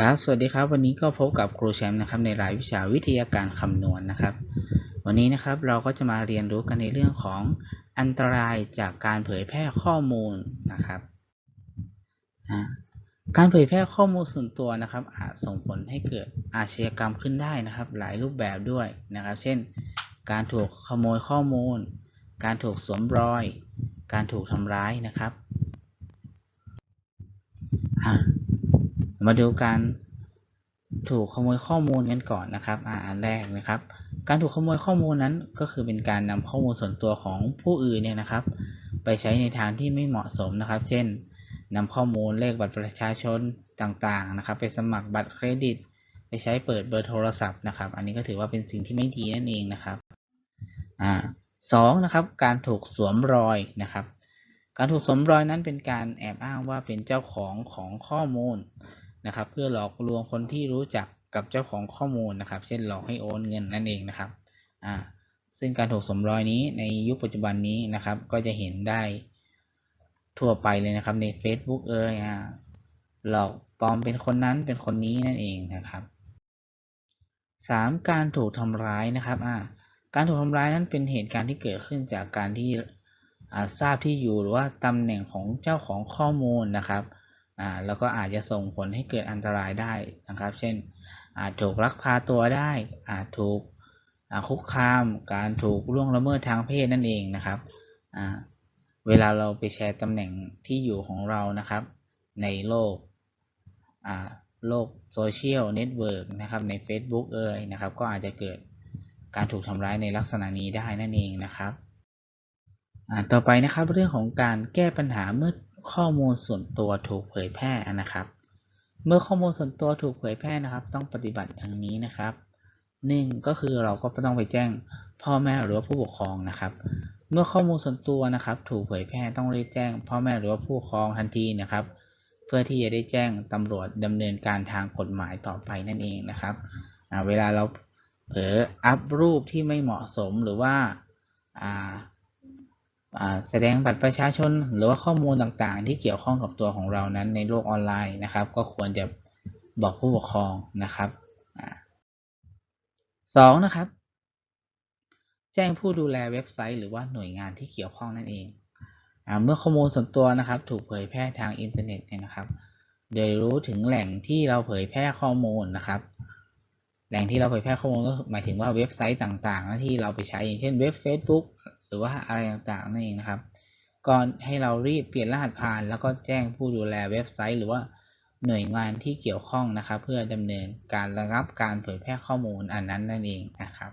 ครับ สวัสดีครับ วันนี้ก็พบกับครูแชมป์นะครับในรายวิชาวิทยาการคำนวณนะครับ วันนี้นะครับเราก็จะมาเรียนรู้กันในเรื่องของอันตรายจากการเผยแพร่ข้อมูลนะครับ การเผยแพร่ข้อมูลส่วนตัวนะครับ อาจส่งผลให้เกิดอาชญากรรมขึ้นได้นะครับ หลายรูปแบบด้วยนะครับ เช่น การถูกขโมยข้อมูล การถูกสวมรอย การถูกทำร้ายนะครับ มาดูการถูกขโมยข้อมูลกันก่อนนะครับอ่าอันแรกนะครับ การถูกขโมยข้อมูลนั้นก็คือเป็นการนำข้อมูลส่วนตัวของผู้อื่นเนี่ยนะครับ ไปใช้ในทางที่ไม่เหมาะสมนะครับ เช่นนำข้อมูลเลขบัตรประชาชนต่างๆนะครับ ไปสมัครบัตรเครดิต ไปใช้เปิดเบอร์โทรศัพท์นะครับ อันนี้ก็ถือว่าเป็นสิ่งที่ไม่ดีนั่นเองนะครับอ่าสองนะครับ การถูกสวมรอยนะครับ การถูกสวมรอยนั้นเป็นการแอบอ้างว่าเป็นเจ้าของของข้อมูล นะครับ เพื่อหลอกลวงคนที่รู้จักกับเจ้าของข้อมูลนะครับ เช่นหลอกให้โอนเงินนั่นเองนะครับอ่าซึ่งการถูกสมรอยนี้ในยุคปัจจุบันนี้นะครับ ก็จะเห็นได้ทั่วไปเลยนะครับใน Facebook เอ่ยอ่าหลอกปลอมเป็นคนนั้นเป็นคนนี้นั่นเองนะครับสามการถูกทำร้ายนะครับอ่าการถูกทำร้ายนั้นเป็นเหตุการณ์ที่เกิดขึ้นจากการที่ทราบที่อยู่หรือว่าตำแหน่งของเจ้าของข้อมูลนะครับ อ่าแล้วก็อาจจะส่งผลให้เกิดอันตรายได้นะครับ เช่น อาจถูกลักพาตัวได้ อาจถูกคุกคาม การถูกล่วงละเมิดทางเพศนั่นเองนะครับอ่าเวลาเราไปแชร์ตำแหน่งที่อยู่ของเรานะครับ ในโลกอ่าโลกโซเชียลเน็ตเวิร์กนะครับใน Facebook เอ่ยนะครับ ก็อาจจะเกิดการถูกทำร้ายในลักษณะนี้ได้นั่นเองนะครับต่อไปนะครับเรื่องของการแก้ปัญหาเมื่อ ข้อมูลส่วนตัวถูกเผยแพร่นะครับ เมื่อข้อมูลส่วนตัวถูกเผยแพร่นะครับ ต้องปฏิบัติอย่างนี้นะครับหนึ่งก็คือเราก็ต้องไปแจ้งพ่อแม่หรือว่าผู้ปกครองนะครับ เมื่อข้อมูลส่วนตัวนะครับ ถูกเผยแพร่ต้องรีบแจ้งพ่อแม่หรือว่าผู้ปกครองทันทีนะครับ เพื่อที่จะได้แจ้งตำรวจดำเนินการทางกฎหมายต่อไปนั่นเองนะครับเวลาเราเผลออัพรูปที่ไม่เหมาะสมหรือว่า แสดงบัตรประชาชน หรือว่าข้อมูลต่างๆ ที่เกี่ยวข้องกับตัวของเรานั้นในโลกออนไลน์นะครับ ก็ควรจะบอกผู้ปกครองนะครับสองนะครับ แจ้งผู้ดูแลเว็บไซต์ หรือว่าหน่วยงานที่เกี่ยวข้องนั่นเองอเมื่อข้อมูลส่วนตัวนะครับ ถูกเผยแพร่ทางอินเทอร์เน็ตเนี่ยนะครับโดยรู้ถึงแหล่งที่เราเผยแพร่ข้อมูลนะครับ แหล่งที่เราเผยแพร่ข้อมูลก็หมายถึงว่าเว็บไซต์ต่างๆ ที่เราไปใช้อย่างเช่นเว็บ Facebook หรือว่าอะไรต่างๆนั่นเองนะครับก่อนให้เรารีบเปลี่ยนรหัสผ่าน แล้วก็แจ้งผู้ดูแลเว็บไซต์ หรือว่าหน่วยงานที่เกี่ยวข้องนะครับ เพื่อดำเนินการระงับการเผยแพร่ข้อมูลอันนั้นนั่นเองนะครับ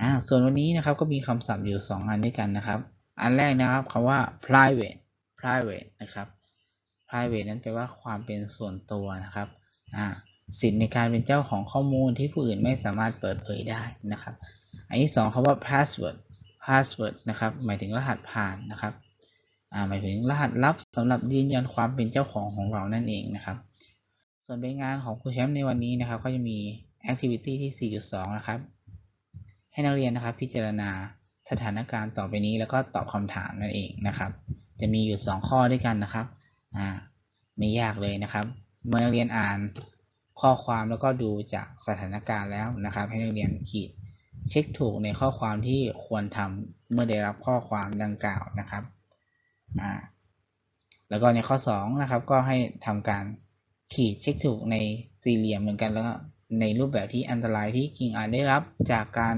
อ่าส่วนวันนี้นะครับก็มีคำศัพท์อยู่ 2 อันด้วยกันนะครับ อันแรกนะครับคำว่า private private นะครับ private นั้นแปลว่าความเป็นส่วนตัวนะครับอ่าสิทธิในการเป็นเจ้าของข้อมูลที่ผู้อื่นไม่สามารถเปิดเผยได้นะครับ อันที่สองคำว่า password password นะครับ หมายถึงรหัสผ่านนะครับหมายถึงรหัสลับสำหรับยืนยันความเป็นเจ้าของของเรานั่นเองนะครับ ส่วนใบงานของครูแชมป์ในวันนี้นะครับ ก็จะมี activity ที่ 4.2 นะครับ ให้นักเรียนนะครับ พิจารณาสถานการณ์ต่อไปนี้แล้วก็ตอบคำถามนั่นเองนะครับ จะมีอยู่ 2 ข้อด้วยกันนะครับอ่าไม่ยากเลยนะครับ เมื่อนักเรียนอ่านข้อความแล้วก็ดูจากสถานการณ์แล้วนะครับ ให้นักเรียนขีด เช็คถูกในข้อความที่ควรทำเมื่อได้รับข้อความดังกล่าวนะครับอ่าแล้วก็ในข้อ2นะครับก็ให้ทำการขีดเช็คถูกในสี่เหลี่ยมเหมือนกันแล้วก็ในรูปแบบที่อันตรายที่กิ่งอาจได้รับจากการ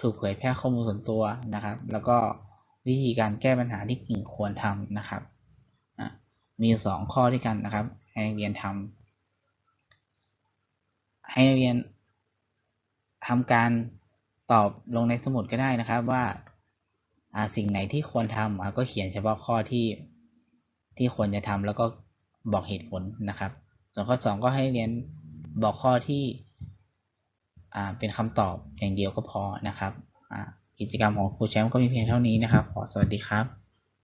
ถูกเผยแพร่ข้อมูลส่วนตัวนะครับ แล้วก็วิธีการแก้ปัญหาที่กิ่งควรทำนะครับมี 2 ข้อด้วยกันนะครับ ให้นักเรียนทำให้นักเรียนทำการ ตอบลงในสมุดก็ได้นะครับว่าสิ่งไหนที่ควรทำก็เขียนเฉพาะข้อที่ที่ควรจะทำแล้วก็บอกเหตุผลนะครับ ส่วนข้อ 2 ก็ให้เรียนบอกข้อที่เป็นคำตอบอย่างเดียวก็พอนะครับ กิจกรรมของครูแชมป์ก็มีเพียงเท่านี้นะครับ ขอสวัสดีครับ